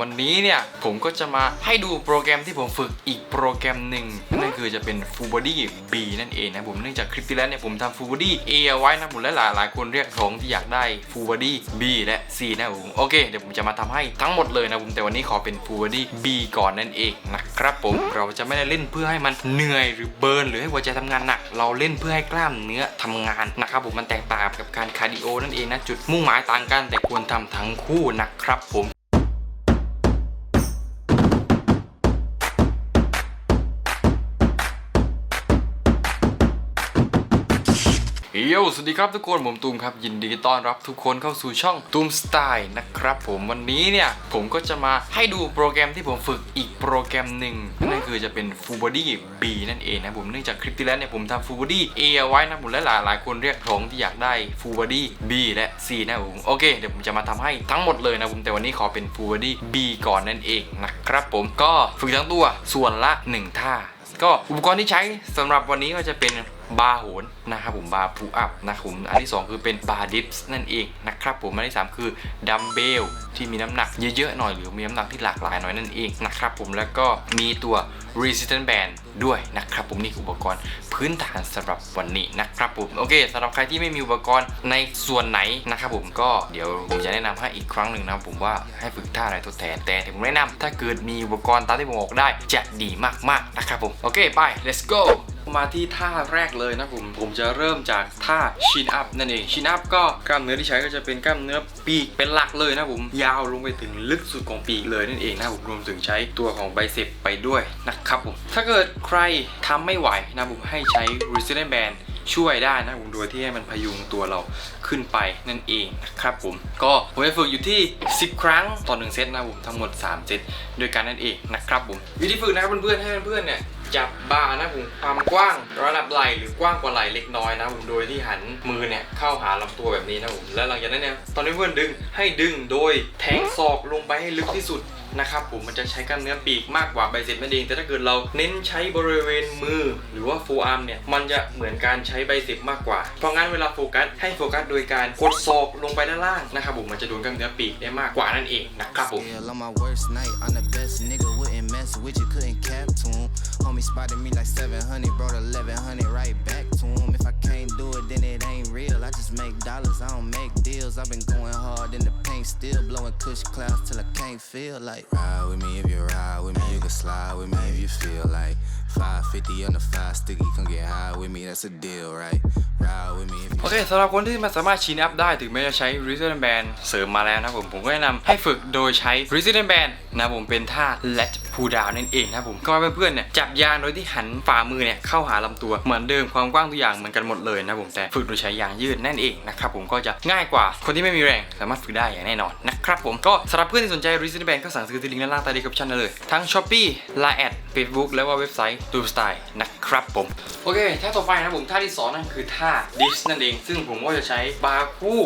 วันนี้เนี่ยผมก็จะมาให้ดูโปรแกรมที่ผมฝึกอีกโปรแกรมหนึ่งนั่นคือจะเป็น Full Body B นั่นเองนะผมเนื่องจากคลิปที่แล้วเนี่ยผมทำ Full Body A เอาไว้นะผมและหลายหลายคนเรียกร้องที่อยากได้ Full Body B และ C นะผมโอเคเดี๋ยวผมจะมาทำให้ทั้งหมดเลยนะผมแต่วันนี้ขอเป็น Full Body B ก่อนนั่นเองนะครับผมเราจะไม่ได้เล่นเพื่อให้มันเหนื่อยหรือเบิร์นหรือให้หัวใจทำงานหนัก เราเล่นเพื่อให้กล้ามเนื้อทำงานนะครับผมมันแตกต่างกับการคาร์ดิโอนั่นเองนะจุดมุ่งหมายต่างกันแต่ควรทำทั้งคู่นะครับผม โยสวัสดีครับทุกคนผมตูมครับ ยินดีต้อนรับทุกคนเข้าสู่ช่องตูมสไตล์นะครับผมวันนี้เนี่ยผมก็จะมาให้ดูโปรแกรมที่ผมฝึกอีกโปรแกรมหนึ่งนั่นคือจะเป็น Full Body B นั่นเองนะผมเนื่องจากคลิปที่แล้วเนี่ยผมทำ Full Body A เอาไว้นะผมและหลายหลายคนเรียกร้องที่อยากได้ Full Body B และ C นะผมโอเคเดี๋ยวผมจะมาทำให้ทั้งหมดเลยนะผมแต่วันนี้ขอเป็น Full Body B ก่อนนั่นเองนะครับผมก็ฝึกทั้งตัวส่วนละหนึ่งท่า ก็อุปกรณ์ที่ใช้สำหรับวันนี้ก็จะเป็นบาร์โหนนะครับผมบาร์พูอัพนะครับผมอันที่ 2 คือเป็นบาร์ดิฟส์นั่นเองนะครับผมอันที่ 3 คือดัมเบลที่มีน้ำหนักเยอะๆหน่อยหรือมีน้ำหนักที่หลากหลายหน่อยนั่นเองนะครับผมแล้วก็มีตัว resistant band ด้วยนะครับผมนี่คืออุปกรณ์พื้นฐานสำหรับวันนี้นะครับผมโอเคสำหรับใครที่ไม่มีอุปกรณ์ในส่วนไหนนะครับผมก็เดี๋ยวผมจะแนะนำให้อีกครั้งหนึ่งนะผมว่าให้ฝึกท่าอะไรทดแทนแต่ผมแนะนำถ้าเกิดมีอุปกรณ์ตามที่ผมบอกได้จะดีมากๆนะครับผมโอเคไป let's go มาที่ท่าแรกเลยนะผม ผมจะเริ่มจากท่าชินอัพนั่นเอง ชินอัพก็กล้ามเนื้อที่ใช้ก็จะเป็นกล้ามเนื้อปีกเป็นหลักเลยนะผม ยาวลงไปถึงลึกสุดของปีกเลยนั่นเองนะผมรวมถึงใช้ตัวของไบเซปไปด้วยนะครับผม ถ้าเกิดใครทำไม่ไหวนะผมให้ใช้ resistance band ช่วยได้นะผมโดยที่ให้มันพยุงตัวเราขึ้นไปนั่นเองนะครับผม ก็ผมจะฝึกอยู่ที่ 10 ครั้งต่อ 1 เซตนะผมทั้งหมด 3 เซตด้วยกันนั่นเองนะครับผมวิธีฝึกนะครับเพื่อนๆให้เพื่อนๆเนี่ย จับบาร์นะผมความกว้างระดับไหล่หรือกว้างกว่าไหล่เล็กน้อยนะผมโดยที่หันมือเนี่ยเข้าหาลำตัวแบบนี้นะผมแล้วหลังจากนั้นเนี่ยตอนนี้เพื่อนดึงให้ดึงโดยแทงศอกลงไปให้ลึกที่สุดนะครับผมมันจะใช้กล้ามเนื้อปีกมากกว่าไบเซ็ปนั่นเองแต่ถ้าเกิดเราเน้นใช้บริเวณมือ หรือว่าโฟอาร์มเนี่ยมันจะเหมือนการใช้ไบเซ็ปมากกว่า เพราะงั้นเวลาโฟกัสให้โฟกัสโดยการกดศอกลงไปด้านล่างนะครับผมมันจะโดนกล้ามเนื้อปีกได้มากกว่านั่นเองนะครับผม Homie spotted me like 700, brought 1100 right back to him. If I can't do it, then it ain't real. I just make dollars, I don't make deals. I've been going hard in the paint, still blowing kush clouds till I can't feel like. Ride with me if you ride with me, you can slide with me if you feel like. 550 on the five sticky, come get high with me, that's a deal, right? Ride with me โอเคสำหรับคนที่มันสามารถชินอัพได้ถึงแม้จะใช้ resistance band เสริมมาแล้วนะผม ผมก็แนะนำให้ฝึกโดยใช้ resistance band นะผมเป็นท่า lat pull down นั่นเองนะผม ก็ให้เพื่อนๆเนี่ยจับยางโดยที่หันฝ่ามือเนี่ยเข้าหาลำตัวเหมือนเดิมความกว้างทุกอย่างเหมือนกันหมดเลยนะผมแต่ฝึกโดยใช้ยางยืดนั่นเองนะครับผมก็จะง่ายกว่าคนที่ไม่มีแรงสามารถฝึกได้อย่างแน่นอนนะครับผมก็สำหรับเพื่อนที่สนใจ resistance band ก็สั่งซื้อที่ลิงก์ด้านล่างใต้ดีคริปชั่นได้เลยทั้ง Shopee Line Facebook และว่าเว็บไซต์ดูสไตล์นะครับผม โอเคท่าต่อไปนะผมท่าที่สองนั่นคือท่าดิสนั่นเอง ซึ่งผมก็จะใช้บาคู่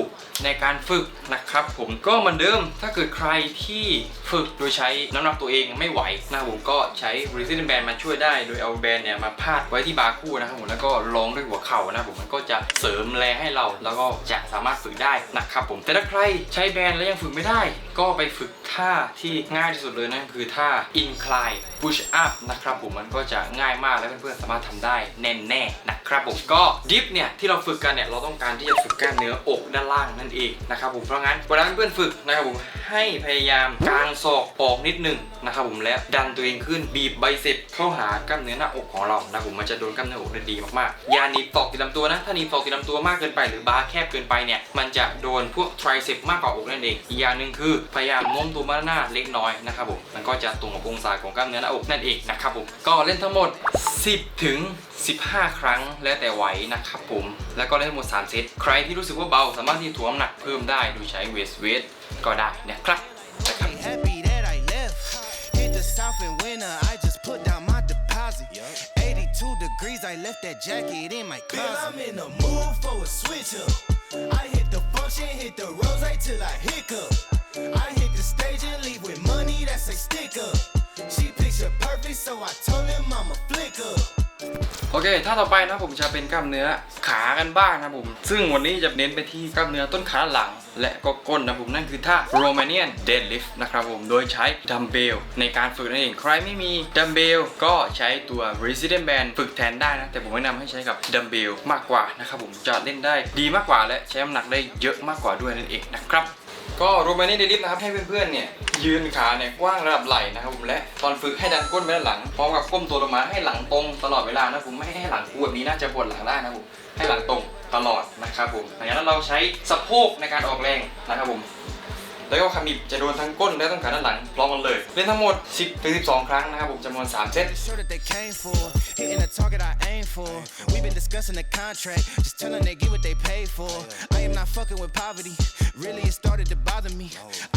ในการฝึกนะครับผมก็เหมือนเดิมถ้าเกิดใครที่ ฝึกโดยใช้น้ำหนักตัวเองไม่ไหวนะครับผมก็ใช้ resistance band มาช่วยได้ โดยเอาแบนเนี่ยมาพาดไว้ที่บาร์คู่นะครับผมแล้วก็รองด้วยหัวเข่านะครับผมมันก็จะเสริมแรงให้เรา แล้วก็จะสามารถฝึกได้นะครับผมแต่ถ้าใครใช้แบนแล้วยังฝึกไม่ได้ ก็ไปฝึกท่าที่ง่ายที่สุดเลยนั่นคือท่า incline push up นะครับผมมันก็จะง่ายมากและเพื่อนๆสามารถทำได้แน่ๆนะครับผมก็ดิฟเนี่ยที่เราฝึกกันเนี่ยเราต้องการที่จะฝึกกล้ามเนื้ออกด้านล่างนั่นเองนะครับผมเพราะงั้นเวลาเพื่อนๆฝึกนะครับผมให้พยายามกางศอกออกนิดหนึงนะครับผมแล้วดันตัวเองขึ้นบีบไบเซ็ปเข้าหากล้ามเนื้อหน้าอกของเรานะครับผมมันจะโดนกล้ามเนื้ออกได้ดีมากๆยาหนีบตอกติดลำตัวนะถ้าหนีบตอกติดลำตัวมากเกินไปหรือบาร์แคบเกินไปเนี่ยมันจะโดนพวกไทรเซปมากกว่าอกนั่นเองอีกอย่างหนึ่งคือพยายามโน้มตัวมาหน้าเล็กน้อยนะครับผมมันก็จะตรงกับองศาของกล้ามเนื้อหน้าอกนั่นเองนะครับผมก็เล่นทั้งหมด 10 ถึง 15 ครั้งแล้วแต่ไหวนะครับผมแล้วก็เล่นทั้งหมด 3 เซตใครที่รู้สึกว่าเบาสามารถที่ถ่วงน้ำหนักเพิ่มได้โดยใช้เวสเวทก็ได้นะครับ in winter, I just put down my deposit. 82 degrees, I left that jacket in my Girl, closet. I'm in the mood for a switch up. I hit the function, hit the rose till I hiccup. I hit the stage and leave with money that's a stick up. She picture perfect, so I told him I'm a flick up. โอเค ถ้าต่อไปนะผมจะเป็นกล้ามเนื้อขากันบ้างนะผม ซึ่งวันนี้จะเน้นไปที่กล้ามเนื้อต้นขาหลัง และก็ก้นนะผมนั่นคือท่า Romanian deadlift นะครับผม โดยใช้ดัมเบลในการฝึกนั่นเอง ใครไม่มีดัมเบลก็ใช้ตัว resistance band ฝึกแทนได้นะ แต่ผมแนะนำให้ใช้กับดัมเบลมากกว่านะครับผมจะเล่นได้ดีมากกว่าและใช้น้ำหนักได้เยอะมากกว่าด้วยนั่นเองนะครับ ก็โรมานี่เดลิฟนะครับให้เพื่อนๆเนี่ยยืนขาเนี่ยกว้างระดับไหล่นะครับผมและตอนฝึกให้ดันก้นไปด้านหลังพร้อมกับก้มตัวลงมาให้หลังตรงตลอดเวลานะผมไม่ให้หลังกูแบบนี้น่าจะปวดหลังได้นะผมให้หลังตรงตลอดนะครับผมหลังจากนั้นเราใช้สะโพกในการออกแรงนะครับผมแล้วก็ขมิบจะโดนทั้งก้นและทั้งขาด้านหลังพร้อมกันเลยเล่นทั้งหมด 10ถึง12 ครั้งนะครับผมจำนวน 3 เซต Hitting the target I aim for. We've been discussing the contract, just tell them they get what they paid for. Fucking with poverty, really it started to bother me.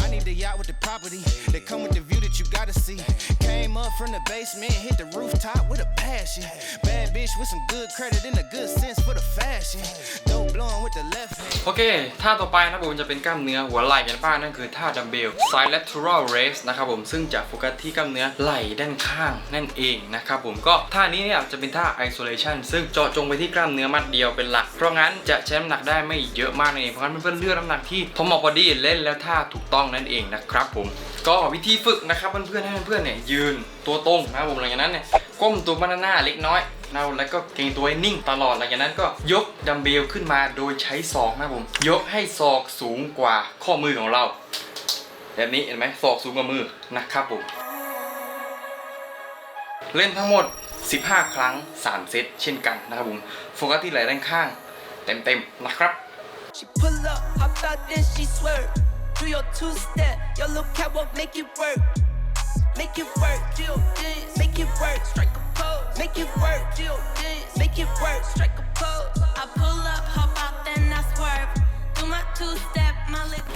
I need the yacht with the property, that come with the view that you gotta see. Came up from the basement, hit the rooftop with a passion. Bad bitch with some good credit and a good sense for the fashion. Dope blowing with the left hand. โอเคท่าต่อไปนะครับผมจะเป็นกล้ามเนื้อหัวไหล่กันบ้างนั่นคือท่าดัมเบล side lateral raise นะครับผมซึ่งจะโฟกัสที่กล้ามเนื้อไหล่ด้านข้างนั่นเองนะครับผมก็ท่านี้เนี่ยจะเป็นท่า isolation ซึ่งเจาะจงไปที่กล้ามเนื้อมัดเดียวเป็นหลัก เพราะงั้นจะใช้น้ำหนักได้ไม่เยอะมากนั่นองเพราะงั้นเพื่อนๆเลือกน้ำหนักที่พอเหมาะพอดีเล่นแล้วท่าถูกต้องนั่นเองนะครับผมก็วิธีฝึกนะครับเพื่อนๆให้เพื่อนๆเนี่ยยืนตัวตรงนะครับผมหลังจากนั้นเนี่ยก้มตัวมาด้านหน้าเล็กน้อยนะแล้วก็เกรงตัวให้นิ่งตลอดหลังจากนั้นก็ยกดัมเบลขึ้นมาโดยใช้ศอกนะครับผม ยกให้ศอกสูงกว่าข้อมือของเรา แบบนี้เห็นไหมศอกสูงกว่ามือนะครับผม เล่นทั้งหมด 15 ครั้ง 3 เซตเช่นกันนะครับผม โฟกัสที่ไหล่ด้านข้าง เต็มๆนะครับ She pull up, hop out, then she swerve. Do your two step, your little catwalk, make it work. Make it work, make it work, strike a pose. Make it work, make it work, strike a pose. I pull up, hop out, then I swerve. Do my two step.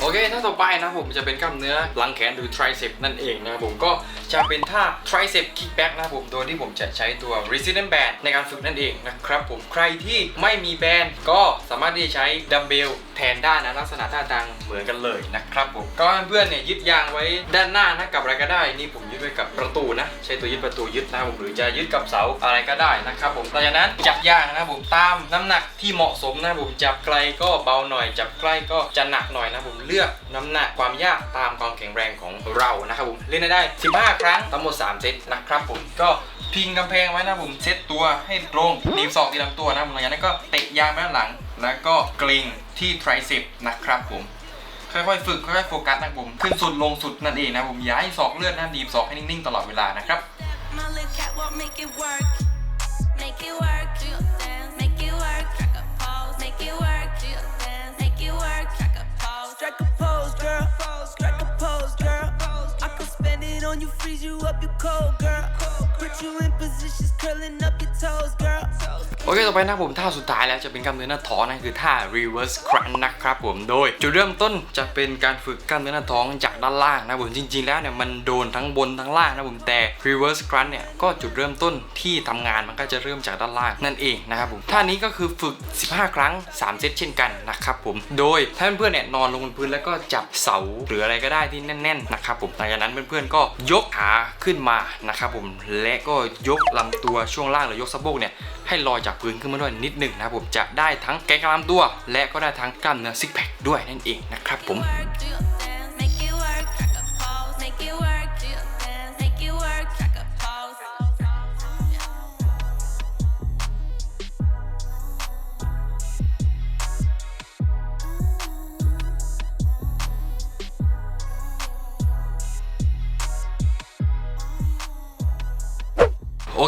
โอเคท่าต่อไปนะครับผมจะเป็นกล้ามเนื้อหลังแขนหรือ tricep นั่นเองนะครับผมก็จะเป็นท่า tricep kickback นะครับผมโดยที่ผมจะใช้ตัว resistance band ในการฝึกนั่นเองนะครับผมใครที่ไม่มีแบนก็สามารถที่จะใช้ดัมเบล แทนได้นะลักษณะท่าทางเหมือนกันเลยนะครับผมก็เพื่อนเนี่ยยึดยางไว้ด้านหน้านะกับอะไรก็ได้ นี่ผมยึดไว้กับประตูนะ ใช้ตัวยึดประตูยึดนะผมหรือจะยึดกับเสาอะไรก็ได้นะครับผมหลังจากนั้นจับยางนะผมตามน้ำหนักที่เหมาะสมนะผมจับไกลก็เบาหน่อย จับใกล้ก็จะหนักหน่อยนะผมเลือกน้ำหนักความยากตามความแข็งแรงของเรานะครับผมเล่นได้ 15 ครั้งทั้งหมด 3 เซตนะครับผมก็พิงกำแพงไว้นะผมเซตตัวให้ตรงหนีบศอกทีลำตัวนะครับหลังจากนั้นก็เตะยางไปด้านหลัง แล้วก็เกรง ที่ไตรเซปนะครับผมค่อยๆฝึกค่อยๆโฟกัสนะผมขึ้นสุดลงสุดนั่นเองนะผมย้ายศอกเลือดนะดีบศอกให้นิ่งๆตลอดเวลานะครับ on. โอเค ต่อไปนะผมท่าสุดท้ายแล้วจะเป็นกล้ามเนื้อหน้าท้องนั่นคือท่า reverse crunch นะครับผมโดย จุดเริ่มต้นจะเป็นการฝึกกล้ามเนื้อหน้าท้องจากด้านล่างนะผมจริง ๆ แล้วเนี่ยมันโดนทั้งบนทั้งล่างนะผมแต่ reverse crunch เนี่ยก็จุดเริ่มต้นที่ทำงานมันก็จะเริ่มจากด้านล่างนั่นเองนะครับผมท่านี้ก็คือฝึก 15 ครั้ง 3 เซตเช่นกันนะครับผมโดยถ้าเพื่อนๆเนี่ยนอนลงบนพื้นแล้วก็จับเสาหรืออะไรก็ได้ที่แน่น ๆ นะครับผมหลังจากนั้นเพื่อนๆก็ยกขาขึ้นมานะครับผมและและก็ยกลำตัวช่วงล่างหรือยกสะโพกเนี่ยให้ลอยจากพื้นขึ้นมาด้วยนิดหนึ่งนะครับผมจะได้ทั้งแกนกลามตัว และก็ได้ทั้งกล้ามเนื้อซิกแพคด้วยนั่นเองนะครับผม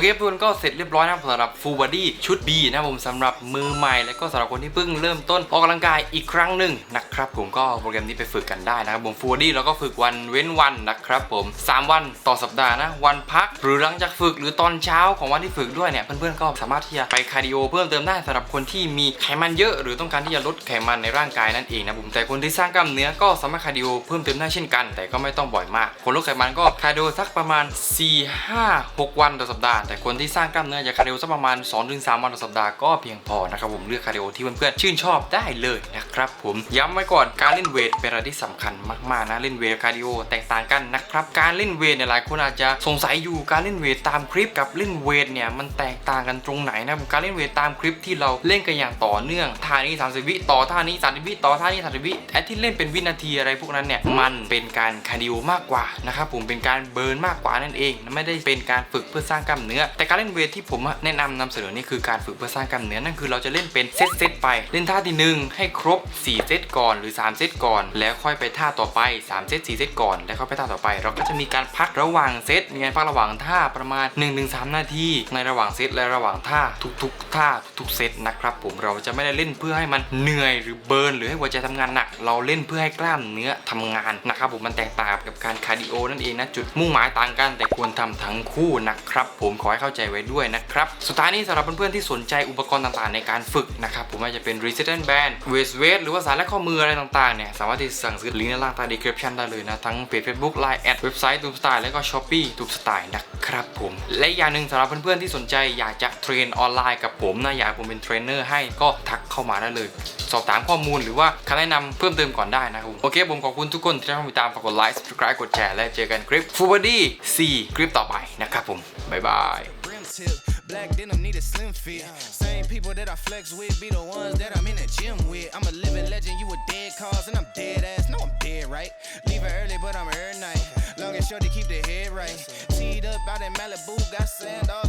เคเพื่อนก็เสร็จเรียบร้อยนะสำหรับ Full Body ชุด B นะผมสำหรับมือใหม่และก็สำหรับคนที่เพิ่งเริ่มต้นออกกำลังกายอีกครั้งหนึ่งนะครับผมก็โปรแกรมนี้ไปฝึกกันได้นะครับผม Full Body แล้วก็ฝึกวันเว้นวันนะครับผม 3 วันต่อสัปดาห์นะ วันพักหรือหลังจากฝึกหรือตอนเช้าของวันที่ฝึกด้วยเนี่ยเพื่อนๆก็สามารถที่จะไปคาร์ดิโอเพิ่มเติมได้สำหรับคนที่มีไขมันเยอะ หรือต้องการที่จะลดไขมันในร่างกายนั่นเองนะผมแต่คนที่สร้างกล้ามเนื้อก็สามารถคาร์ดิโอเพิ่มเติมได้เช่นกัน แต่ก็ไม่ต้องบ่อยมาก คนลดไขมันก็คาร์ดิโอสักประมาณ 4 5 6 วันต่อสัปดาห์แต่คนที่สร้างกล้ามเนื้ออยากคาร์ดิโอสักประมาณ 2-3 วันต่อสัปดาห์ก็เพียงพอนะครับผมเลือกคาร์ดิโอที่เพื่อนๆชื่นชอบได้เลยนะครับผมย้ำไว้ก่อนการเล่นเวทเป็นอะไรที่สำคัญมากๆนะเล่นเวทคาร์ดิโอแตกต่างกันนะครับการเล่นเวทเนี่ยหลายคนอาจจะสงสัยอยู่การเล่นเวทตามคลิปกับเล่นเวทเนี่ยมันแตกต่างกันตรงไหนนะการเล่นเวทตามคลิปที่เราเล่นกันอย่างต่อเนื่องท่านี้30วิต่อท่านี้30วิต่อท่านี้30วิไอ้ที่เล่นเป็นวินาทีอะไรพวกนั้นเนี่ยมันเป็นการคาร์ดิโอมากกว่านะครับผมเป็นการเบิร์นมากกว่านั่นเอง ไม่ได้เป็นการฝึกเพื่อสร้างกล้ามเนื้อแต่การเล่นเวทที่ผมแนะนำนำเสนอนี่คือการฝึกเพื่อสร้างกล้ามเนื้อนั่นคือเราจะเล่นเป็นเซตเซตๆไป เล่นท่าที่หนึ่งให้ครบ 4 เซตก่อนหรือ 3 เซตก่อน แล้วค่อยไปท่าต่อไป 3 เซต4เซตก่อน แล้วค่อยไปท่าต่อไป เราก็จะมีการพักระหว่างเซตมีการพักระหว่างท่าประมาณ 1-3 นาทีในระหว่างเซตและระหว่างท่าทุกๆท่าทุกเซตนะครับผมเราจะไม่ได้เล่นเพื่อให้มันเหนื่อยหรือเบิร์นหรือให้หัวใจทำงานหนัก เราเล่นเพื่อให้กล้ามเนื้อทำงานนะครับผมมันแตกต่างกับการคาร์ดิโอนั่นเองนะจุดมุ่งหมายต่างกันแต่ควรทำทั้งคู่นะครับผมขอให้เข้าใจไว้ด้วยนะครับ สุดท้ายนี้สำหรับเพื่อนๆที่สนใจอุปกรณ์ต่างๆ ในการฝึกนะครับผมว่าจะเป็น resistance band waist weight หรือว่าสายและข้อมืออะไรต่างๆเนี่ยสามารถที่สั่งซื้อลิงก์ด้านล่างใต้ description ได้เลยนะ ทั้งเพจ Facebook Line แอดเว็บไซต์ตูมสไตล์แล้วก็ Shopee ตูมสไตล์นะครับผมและอย่างหนึ่งสำหรับเพื่อนๆที่สนใจอยากจะเทรนออนไลน์กับผมนะอยากให้ผมเป็นเทรนเนอร์ให้ก็ทักเข้ามาได้เลย สอบถามข้อมูลหรือว่าคำแนะนำเพิ่มเติมก่อนได้นะครับโอเค ผมขอบคุณทุกคนที่ติดตามฝากกดไลค์ subscribe กดแชร์และเจอกันคลิป Full Body 4 คลิปต่อไปนะครับผมบ๊ายบาย tip, black denim need a slim fit. Same people that I flex with be the ones that I'm in the gym with. I'm a living legend, you a dead cause, and I'm dead ass. No, I'm dead, right? Leaving early, but I'm here night. Long and short to keep the head right. Teed up out in Malibu, got sand all